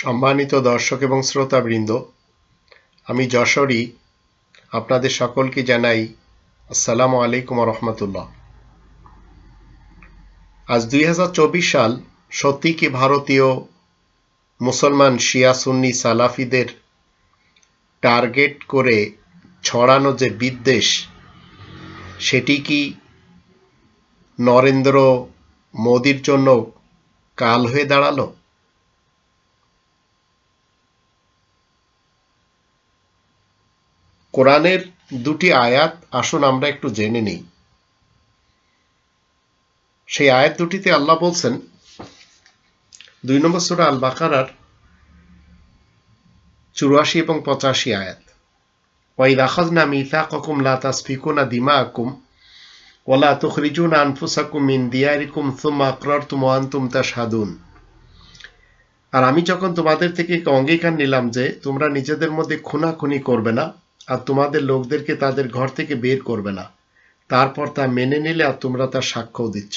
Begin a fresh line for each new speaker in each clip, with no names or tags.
সম্মানিত দর্শক এবং শ্রোতাবৃন্দ, আমি যশোরী, আপনাদের সকলকে জানাই আসসালামু আলাইকুম রহমতুল্লাহ। আজ দুই হাজার চব্বিশ সাল সত্যি কি ভারতীয় মুসলমান শিয়া সুন্নি সালাফিদের টার্গেট করে ছড়ানো যে বিদ্বেষ, সেটি কি নরেন্দ্র মোদির জন্য কাল হয়ে দাঁড়াল? কোরআনের দুটি আয়াত, আসুন আমরা একটু জেনে নিই। সেই আয়াত দুটিতে আল্লাহ বলছেন, দুই নম্বর সুরা আল বাকারার চুরাশি এবং পঁচাশি আয়াত ওয়াইদ আখাজনা মিথাকাকুম লা তাসফিকুনা দিমাআকুম ওয়ালা তুখরিজুনা আনফুসাকুম মিন দিয়ারিকুম সুম্মা আকরারতুম ওয়া আনতুম তাশহাদুন। আর আমি যখন তোমাদের থেকে অঙ্গীকার নিলাম যে তোমরা নিজেদের মধ্যে খুনাখুনি করবে না আর তোমাদের লোকদেরকে তাদের ঘর থেকে বের করবে না তারপর তা মেনে নিলে আর তোমরা তার সাক্ষ্য দিচ্ছ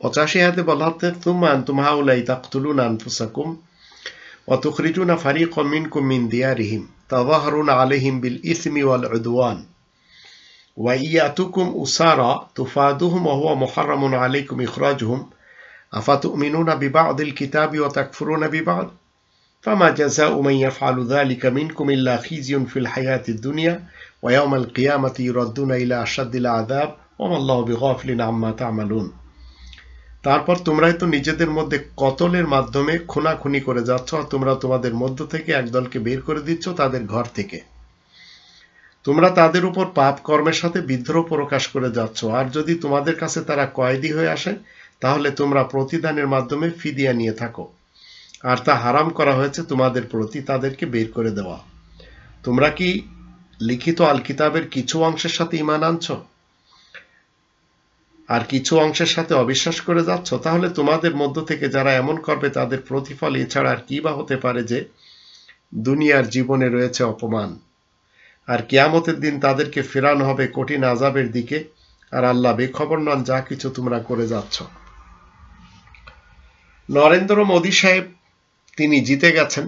পঁচাশি হাতে বলা হচ্ছে তুমান তুমহাউলাই তাকতুলুন আনফুসাকুম وتخرجون فريقا منكم من ديارهم تظاهرون عليهم بالإثم والعدوان وإن يأتكم أسارى تفادوهم وهو محرم عليكم إخراجهم أفتؤمنون ببعض الكتاب وتكفرون ببعض فما جزاء من يفعل ذلك منكم إلا خزي في الحياة الدنيا ويوم القيامة يردون إلى أشد العذاب وما الله بغافل عما تعملون তারপর তোমরাই তো নিজেদের মধ্যে কতলের মাধ্যমে খুনাখুনি করে যাচ্ছ আর তোমরা তোমাদের মধ্য থেকে একদলকে বের করে দিচ্ছ তাদের ঘর থেকে তোমরা তাদের উপর পাপ কর্মের সাথে বিদ্রোহ প্রকাশ করে যাচ্ছ আর যদি তোমাদের কাছে তারা কয়েদি হয়ে আসে তাহলে তোমরা প্রতিদানের মাধ্যমে ফিদিয়া নিয়ে থাকো আর তা হারাম করা হয়েছে তোমাদের প্রতি, তাদেরকে বের করে দেওয়া। তোমরা কি লিখিত আল কিতাবের কিছু অংশের সাথে ইমান আনছ? আর কিছু অংশের সাথে অবিশ্বাস করে যাচ্ছ? তাহলে তোমাদের মধ্য থেকে যারা এমন করবে, তাদের প্রতিফল এছাড়া আর কি বা হতে পারে যে দুনিয়ার জীবনে রয়েছে অপমান। আর কিয়ামতের দিন তাদেরকে ফেরানো হবে কঠিন আজাবের দিকে। আর আল্লাহ বেখবর নন, যা কিছু তোমরা করে যাচ্ছ। নরেন্দ্র মোদী সাহেব তিনি জিতে গেছেন।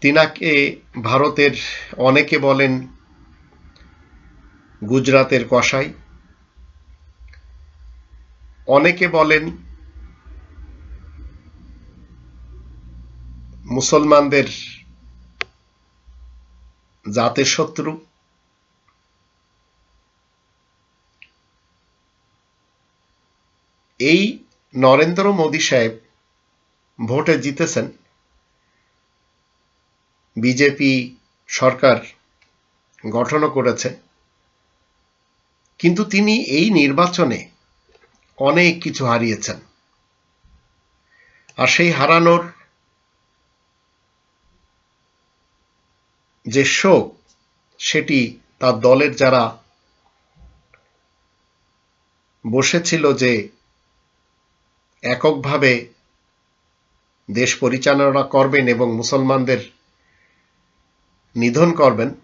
তিনাকে ভারতের অনেকে বলেন গুজরাতের কসাই। অনেকে বলেন মুসলমানদের জাতের শত্রু এই নরেন্দ্র মোদী সাহেব ভোটে জিতেছেন। বিজেপি সরকার গঠনও করেছে। কিন্তু তিনি এই নির্বাচনে অনেক কিছু হারিয়েছেন। আর সেই হারানোর যে শোক, সেটি তার দলের যারা বসেছিল যে এককভাবে দেশ পরিচালনা করবেন এবং মুসলমানদের নিধন করবেন।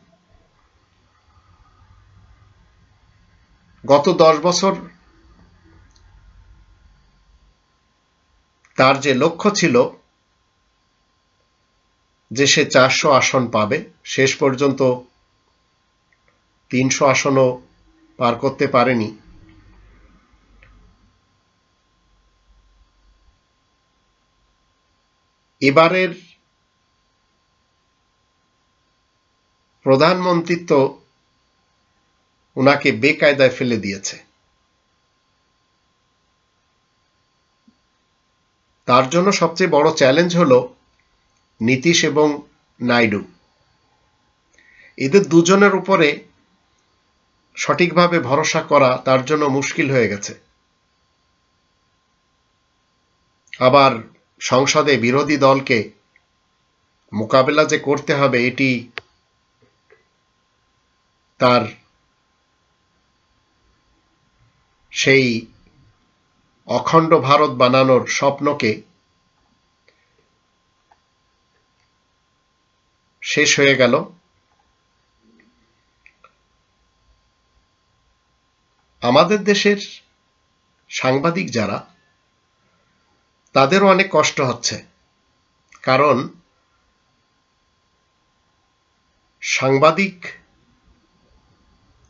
গত দশ বছর তার যে লক্ষ্য ছিল যে সে চারশো আসন পাবে, শেষ পর্যন্ত তিনশো আসনও পার করতে পারেনি। এবারের প্রধানমন্ত্রিত্ব ওনাকে বেকায়দায় ফেলে দিয়েছে। তার জন্য সবচেয়ে বড় চ্যালেঞ্জ হল নীতিশ এবং নাইডু। এদের দুজনের উপরে সঠিকভাবে ভরসা করা তার জন্য মুশকিল হয়ে গেছে। আবার সংসদে বিরোধী দলকে মোকাবেলা যে করতে হবে এটি তার সেই অখণ্ড ভারত বানানোর স্বপ্নকে শেষ হয়ে গেল। আমাদের দেশের সাংবাদিক যারা তাদেরও অনেক কষ্ট হচ্ছে। কারণ সাংবাদিক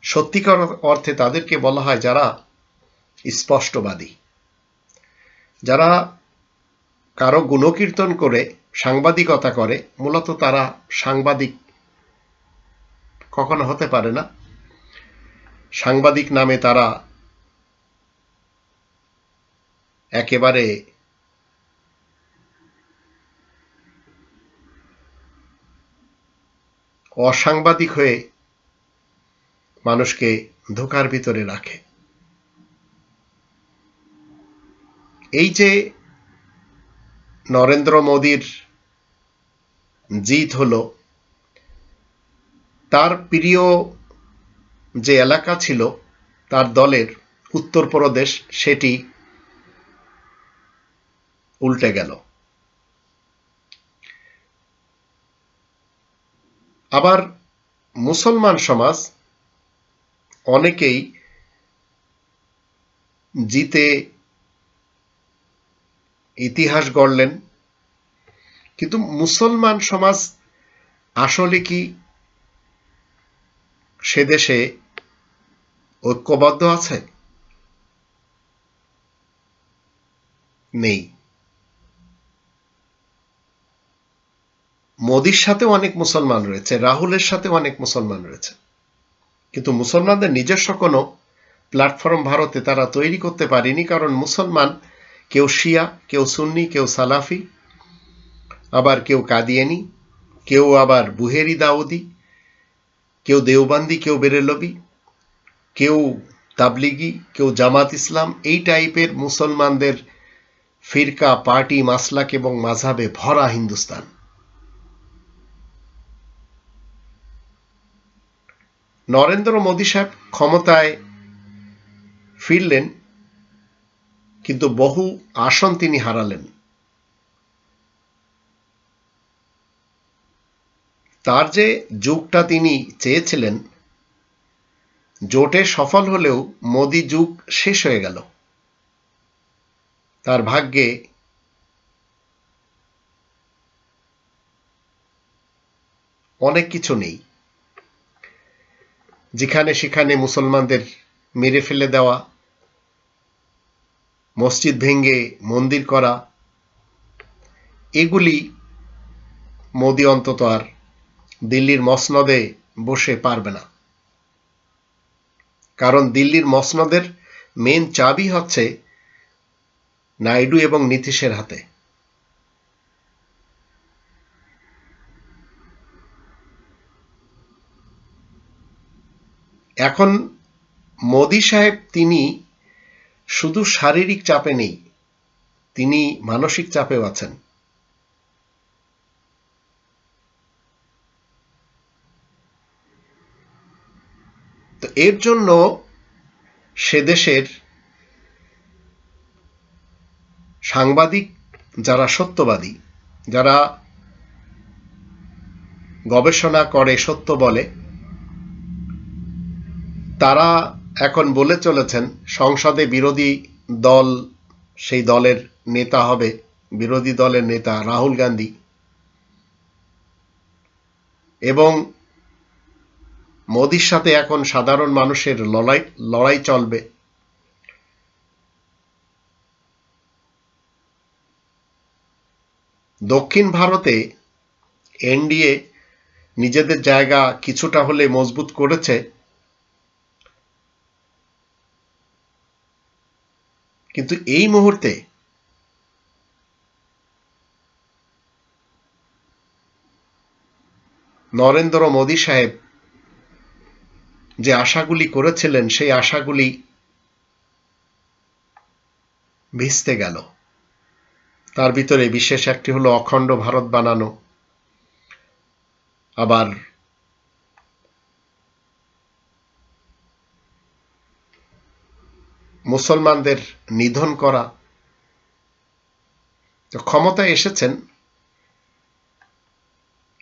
সত্যিকার অর্থে তাদেরকে বলা হয় যারা স্পষ্টবাদী। যারা কারও গুণকীর্তন করে, সাংবাদিকতা করে, মূলত তারা সাংবাদিক কখনো হতে পারে না। সাংবাদিক নামে তারা একেবারে অসাংবাদিক হয়ে মানুষকে ধোকার ভিতরে রাখে। এই যে নরেন্দ্র মোদীর জিত হলো, তার প্রিয় যে এলাকা ছিল, তার দলের উত্তরপ্রদেশ সেটি উল্টে গেল। আবার মুসলমান সমাজ অনেকেই জিতে ইতিহাস গড়লেন, কিন্তু মুসলমান সমাজ আসলে কি সে দেশে ঐক্যবদ্ধ আছে? নেই। মোদির সাথে অনেক মুসলমান রয়েছে, রাহুলের সাথে অনেক মুসলমান রয়েছে। কিন্তু মুসলমানদের নিজস্ব কোনো প্ল্যাটফর্ম ভারতে তারা তৈরি করতে পারেনি, কারণ মুসলমান কেউ শিয়া, কেউ সুন্নি, কেউ সালাফি, আবার কেউ কাদিয়ানি, কেউ আবার বুহেরি দাউদি, কেউ দেওবান্দি, কেউ বেরেলবি, কেউ তাবলিগি, কেউ জামাত ইসলাম, এই টাইপের মুসলমানদের ফিরকা, পার্টি, মাসলাক এবং মাঝাবে ভরা হিন্দুস্তান। নরেন্দ্র মোদী সাহেব ক্ষমতায় ফিরলেন, কিন্তু বহু আসন তিনি হারালেন। তার যে যুগটা তিনি চেয়েছিলেন, জোটে সফল হলেও মোদি যুগ শেষ হয়ে গেল। তার ভাগ্যে অনেক কিছু নেই। যেখানে সেখানে মুসলমানদের মেরে ফেলে দেওয়া, মসজিদ ভেঙ্গে মন্দির করা, এগুলি মোদি অন্তত আর দিল্লির মসনদে বসে পারবে না। কারণ দিল্লির মসনদের মেন চাবি হচ্ছে নাইডু এবং নীতিশের হাতে। এখন মোদি সাহেব তিনি শুধু শারীরিক চাপে নেই, তিনি মানসিক চাপেও আছেন। তো এর জন্য সে দেশের সাংবাদিক যারা সত্যবাদী, যারা গবেষণা করে সত্য বলে তারা এখন বলে চলেছেন, সংসদে বিরোধী দল, সেই দলের নেতা হবে, বিরোধী দলের নেতা রাহুল গান্ধী। এবং মোদির সাথে এখন সাধারণ মানুষের লড়াই লড়াই চলবে। দক্ষিণ ভারতে এনডিএ নিজেদের জায়গা কিছুটা হলে মজবুত করেছে। কিন্তু এই মুহূর্তে নরেন্দ্র মোদী সাহেব যে আশাগুলি করেছিলেন, সেই আশাগুলি ভিজতে গেল। তার ভিতরে বিশেষ একটি হলো অখণ্ড ভারত বানানো, আবার মুসলমানদের নিধন করা। তো ক্ষমতায় এসেছেন,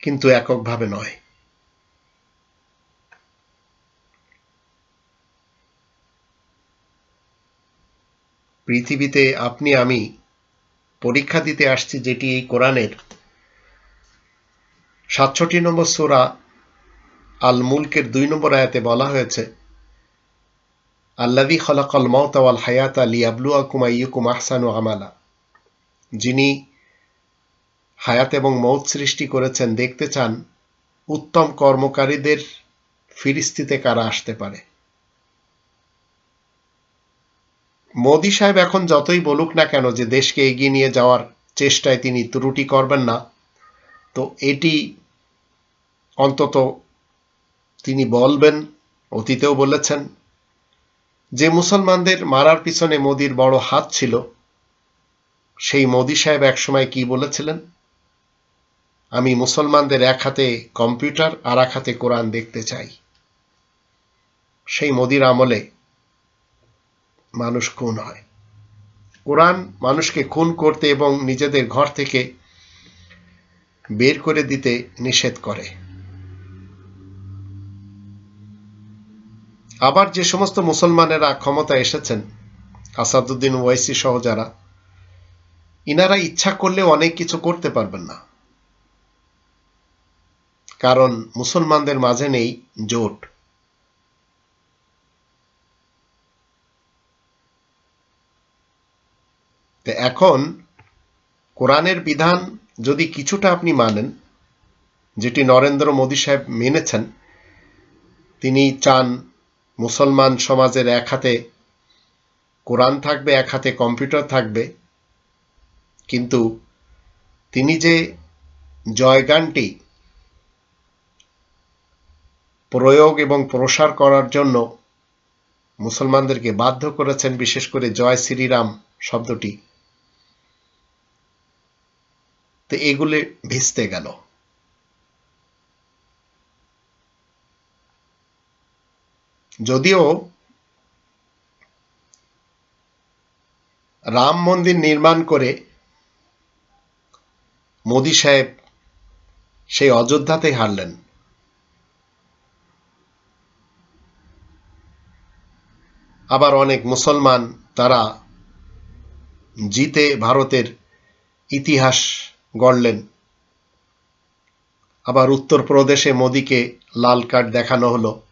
কিন্তু এককভাবে নয়। পৃথিবীতে আপনি, আমি পরীক্ষা দিতে আসছি যেটি এই কোরআনের সাতষট্টি নম্বর সোরা আল মুলকের দুই নম্বর আয়াতে বলা হয়েছে। আল্লাদি খলাকল মৌতাওয়াল হায়াত আলী আবলুয়াকুম আইয়ুকুম আহসানু আমালা। যিনি হায়াত এবং মৌত সৃষ্টি করেছেন, দেখতে চান, উত্তম কর্মকারীদের ফিরিস্তিতে কারা আসতে পারে। মোদী সাহেব এখন যতই বলুক না কেন যে দেশকে এগিয়ে নিয়ে যাওয়ার চেষ্টায় তিনি ত্রুটি করবেন না, তো এটি অন্তত তিনি বলবেন, অতীতেও বলেছেন যে মুসলমানদের মারার পিছনে মোদির বড় হাত ছিল, সেই মোদি সাহেব একসময় কি বলেছিলেন? আমি মুসলমানদের এক হাতে কম্পিউটার আর এক হাতে কোরআন দেখতে চাই। সেই মোদির আমলে মানুষ খুন হয়। কোরআন মানুষকে খুন করতে এবং নিজেদের ঘর থেকে বের করে দিতে নিষেধ করে। আবার যে সমস্ত মুসলমানেরা ক্ষমতা এসেছেন, আসাদুদ্দিন ওয়াইসি সহ যারা, ইনারা ইচ্ছা করলে অনেক কিছু করতে পারবেন না। কারণ মুসলমানদের মাঝে নেই জোট। এখন কোরআনের বিধান যদি কিছুটা আপনি মানেন, যেটি নরেন্দ্র মোদী সাহেব মেনেছেন, তিনি চান মুসলমান সমাজের এক হাতে কোরআন থাকবে, এক হাতে কম্পিউটার থাকবে। কিন্তু তিনি যে জয়গানটি প্রয়োগ এবং প্রসার করার জন্য মুসলমানদেরকে বাধ্য করেছেন, বিশেষ করে জয় শ্রীরাম শব্দটি, তো এগুলি ভিজতে গেল। যদিও রাম মন্দির নির্মাণ করে মোদি সাহেব সেই অযোধ্যাতেই হারলেন। আবার অনেক মুসলমান তারা জিতে ভারতের ইতিহাস গড়লেন। আবার উত্তরপ্রদেশে মোদিকে লাল কার্ড দেখানো হলো।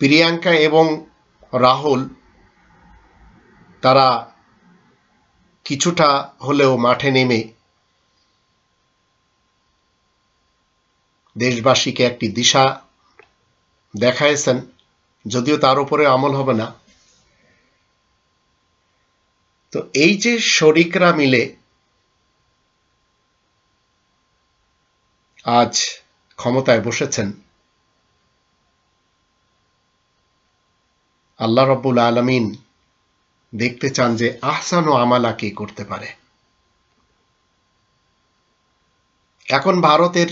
প্রিয়াঙ্কা এবং রাহুল তারা কিছুটা হলেও মাঠে নেমে দেশবাসীকে একটি দিশা দেখাইছেন, যদিও তার উপরে আমল হবে না। তো এই যে শরিকরা মিলে আজ ক্ষমতায় বসেছেন আল্লাহ রব্বুল আলমিন দেখতে চান যে আহসান ও আমালা কে করতে পারে। এখন ভারতের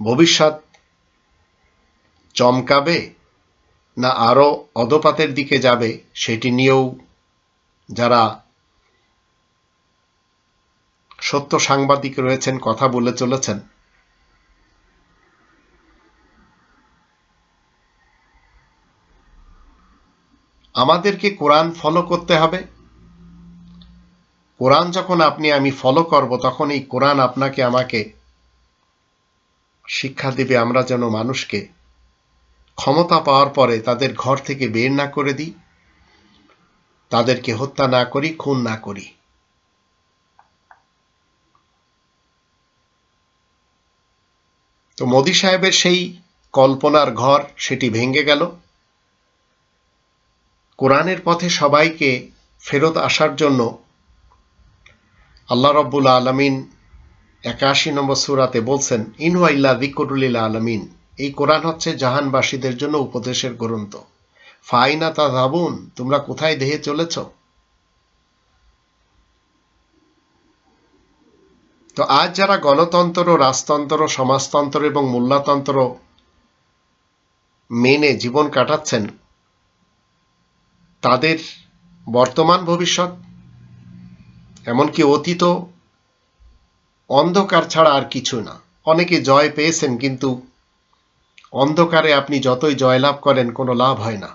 ভবিষ্যৎ চমকাবে না আরও অধপাতের দিকে যাবে সেটি নিয়েও যারা সত্য সাংবাদিক রয়েছেন, কথা বলে চলেছেন আমাদেরকে কোরআন ফলো করতে হবে। কোরআন যখন আপনি, আমি ফলো করব, তখন এই কোরআন আপনাকে আমাকে শিক্ষা দেবে, আমরা যেন মানুষকে ক্ষমতা পাওয়ার পরে তাদের ঘর থেকে বের না করে দিই, তাদেরকে হত্যা না করি, খুন না করি। তো মোদী সাহেবের সেই কল্পনার ঘর, সেটি ভেঙে গেল। কোরআনের পথে সবাইকে ফেরত আসার জন্য আল্লাহ রব্বুল আলমিন একাশি নম্বর সুরাতে বলছেন ইনওয়াইল্লা দিকরুল্লিল আলমিন। এই কোরআন হচ্ছে জাহানবাসীদের জন্য উপদেশের গ্রন্থ। ফাইনা তা ধাবুন তোমরা কোথায় দেহে চলেছ? তো আজ যারা গণতন্ত্র, রাজতন্ত্র, সমাজতন্ত্র এবং মূল্যতন্ত্র মেনে জীবন কাটাচ্ছেন তাদের বর্তমান ভবিষ্যৎ, এমনকি অতীত, অন্ধকার ছাড়া আর কিছু না। অনেকে জয় পেয়েছেন, কিন্তু অন্ধকারে আপনি যতই জয়লাভ করেন, কোনো লাভ হয় না।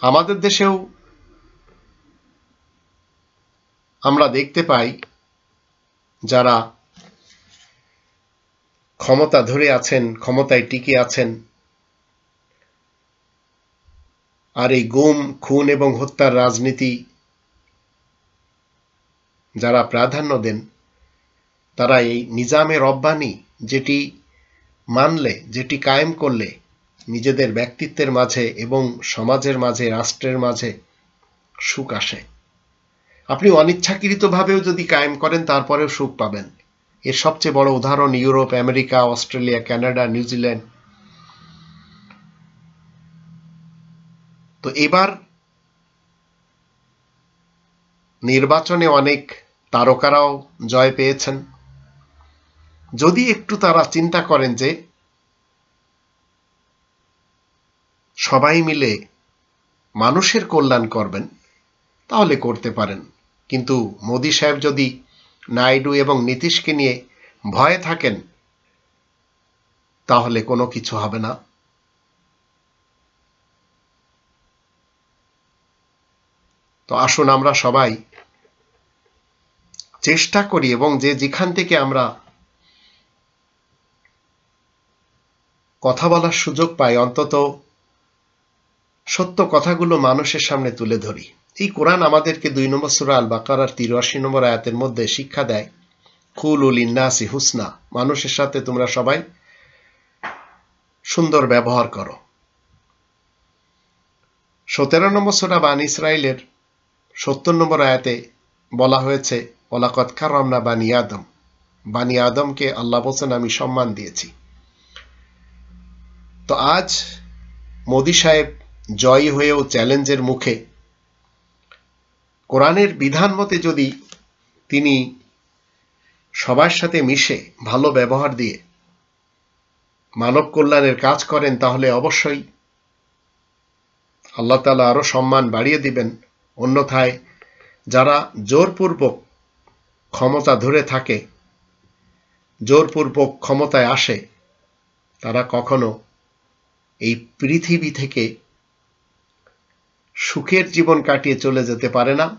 আমাদের দেশেও আমরা দেখতে পাই, যারা ক্ষমতা ধরে আছেন, ক্ষমতায় টিকে আছেন আর এই গুম, খুন এবং হত্যার রাজনীতি যারা প্রাধান্য দেন, তারা এই নিজামের রব্বানি যেটি মানলে, যেটি কায়েম করলে নিজেদের ব্যক্তিত্বের মাঝে এবং সমাজের মাঝে, রাষ্ট্রের মাঝে সুখ আসে। আপনি অনিচ্ছাকৃতভাবেও যদি কায়েম করেন, তারপরেও সুখ পাবেন। এর সবচেয়ে বড় উদাহরণ Europe, America, Australia Canada New Zealand তো এবার নির্বাচনে অনেক তারকারাও জয় পেয়েছেন। যদি একটু তারা চিন্তা করেন যে সবাই মিলে মানুষের কল্যাণ করবেন, তাহলে করতে পারেন। কিন্তু মোদী সাহেব যদি নাইডু এবং নীতিশকে নিয়ে ভয়ে থাকেন, তাহলে কোনো কিছু হবে না। তো আসুন আমরা সবাই চেষ্টা করি এবং যে যেখান থেকে আমরা কথা বলার সুযোগ পাই, অন্তত সত্য কথাগুলো মানুষের সামনে তুলে ধরি। এই কোরআন আমাদেরকে দুই নম্বর সুরা আল বাকারার তিরাশি নম্বর আয়াতের মধ্যে শিক্ষা দেয় খুল উল ইন্নাসি হুসনা মানুষের সাথে তোমরা সবাই সুন্দর ব্যবহার করো সতেরো নম্বর সুরা বান ইসরায়েলের সত্তর নম্বর আয়াতে বলা হয়েছে ওলাকত কারামনা বানি আদম। বানি আদমকে আল্লাহ বলছেন, আমি সম্মান দিয়েছি। তো আজ মোদি সাহেব জয়ী হয়েও চ্যালেঞ্জের মুখে, কোরআনের বিধান মতে যদি তিনি সবার সাথে মিশে ভালো ব্যবহার দিয়ে মানব কল্যাণের কাজ করেন, তাহলে অবশ্যই আল্লাহ তালা আরও সম্মান বাড়িয়ে দিবেন। অন্যথায় যারা জোরপূর্বক ক্ষমতা ধরে থাকে, জোরপূর্বক ক্ষমতায় আসে, তারা কখনো এই পৃথিবী থেকে সুখের জীবন কাটিয়ে চলে যেতে পারে না।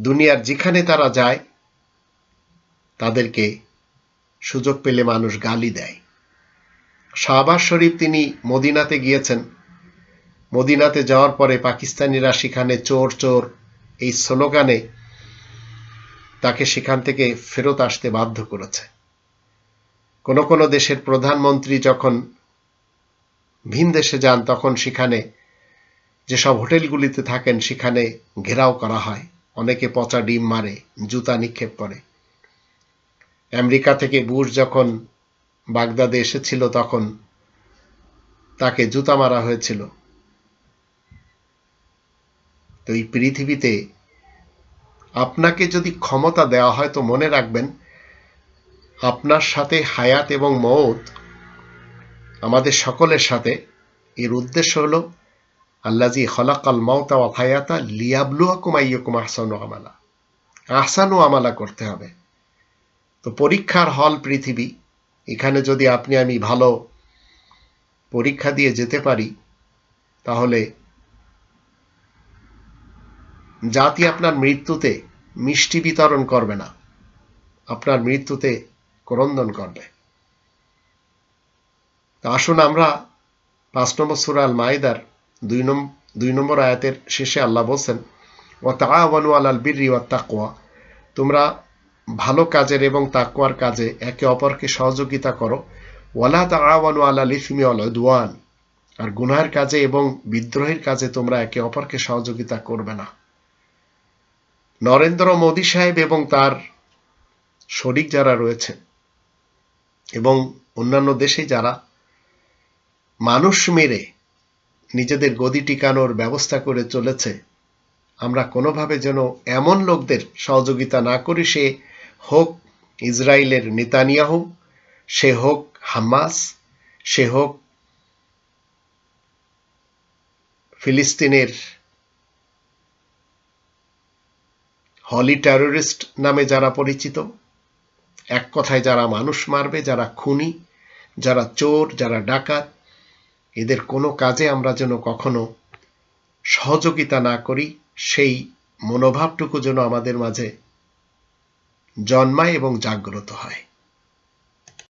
দুনিয়ার যেখানে তারা যায়, তাদেরকে সুযোগ পেলে মানুষ গালি দেয়। শাহবাজ শরীফ তিনি মদিনাতে গিয়েছেন। মদিনাতে যাওয়ার পরে পাকিস্তানিরা সেখানে চোর চোর এই স্লোগানে তাকে সেখান থেকে ফেরত আসতে বাধ্য করেছে। কোনো কোনো দেশের প্রধানমন্ত্রী যখন ভিন দেশে যান, তখন সেখানে যেসব হোটেলগুলিতে থাকেন, সেখানে ঘেরাও করা হয়। অনেকে পচা ডিম মারে, জুতা নিক্ষেপ করে। আমেরিকা থেকে বুশ যখন বাগদাদে এসেছিল, তখন তাকে জুতা মারা হয়েছিল। তো এই পৃথিবীতে আপনাকে যদি ক্ষমতা দেওয়া হয় তো মনে রাখবেন, আপনার সাথে হায়াত এবং মৌত আমাদের সকলের সাথে। এর উদ্দেশ্য হলো আল্লাজি হলাকাল মাওতা ওয়া হায়াতা লিয়াবলুয়াকুম আইয়ুকুম আহসানু আমালা। আহসানু আমালা করতে হবে। তো পরীক্ষার হল পৃথিবী। এখানে যদি আপনি আমি ভালো পরীক্ষা দিয়ে যেতে পারি, তাহলে জাতি আপনার মৃত্যুতে মিষ্টি বিতরণ করবে না। আপনার মৃত্যুতে ক্রন্দন করবে। আসুন আমরা পাঁচ নম্বর সুরাল মাইদার দুই নম্বর দুই নম্বর আয়াতের শেষে আল্লাহ বলছেন ও তাওয়ানু আলাল বিরি ওয়া তাকওয়া তোমরা ভালো কাজের এবং তাকওয়ার কাজে একে অপরকে সহযোগিতা করো। ওয়ালা তাওয়ানু আলাল ইসমি ওয়াল উদওয়ান। আর গুনাহের কাজে এবং বিদ্রোহের কাজে তোমরা একে অপরকে সহযোগিতা করবে না। নরেন্দ্র মোদী সাহেব এবং তার শরিক যারা রয়েছে এবং অন্যান্য দেশে যারা মানুষ মেরে নিজেদের গদি টিকানোর ব্যবস্থা করে চলেছে, আমরা কোনোভাবে যেন এমন লোকদের সহযোগিতা না করি, সে হোক ইসরায়েলের নেতানিয়াহু, সে হোক হামাস, সে হোক ফিলিস্তিনের হলি টেরোরিস্ট নামে যারা পরিচিত, এক কথায় যারা মানুষ মারবে, যারা খুনি, যারা চোর, যারা ডাকাত, এদের কোনো কাজে আমরা যেন কখনো সহযোগিতা না করি, সেই মনোভাবটুকু যেন আমাদের মাঝে জন্মায় এবং জাগ্রত হয়।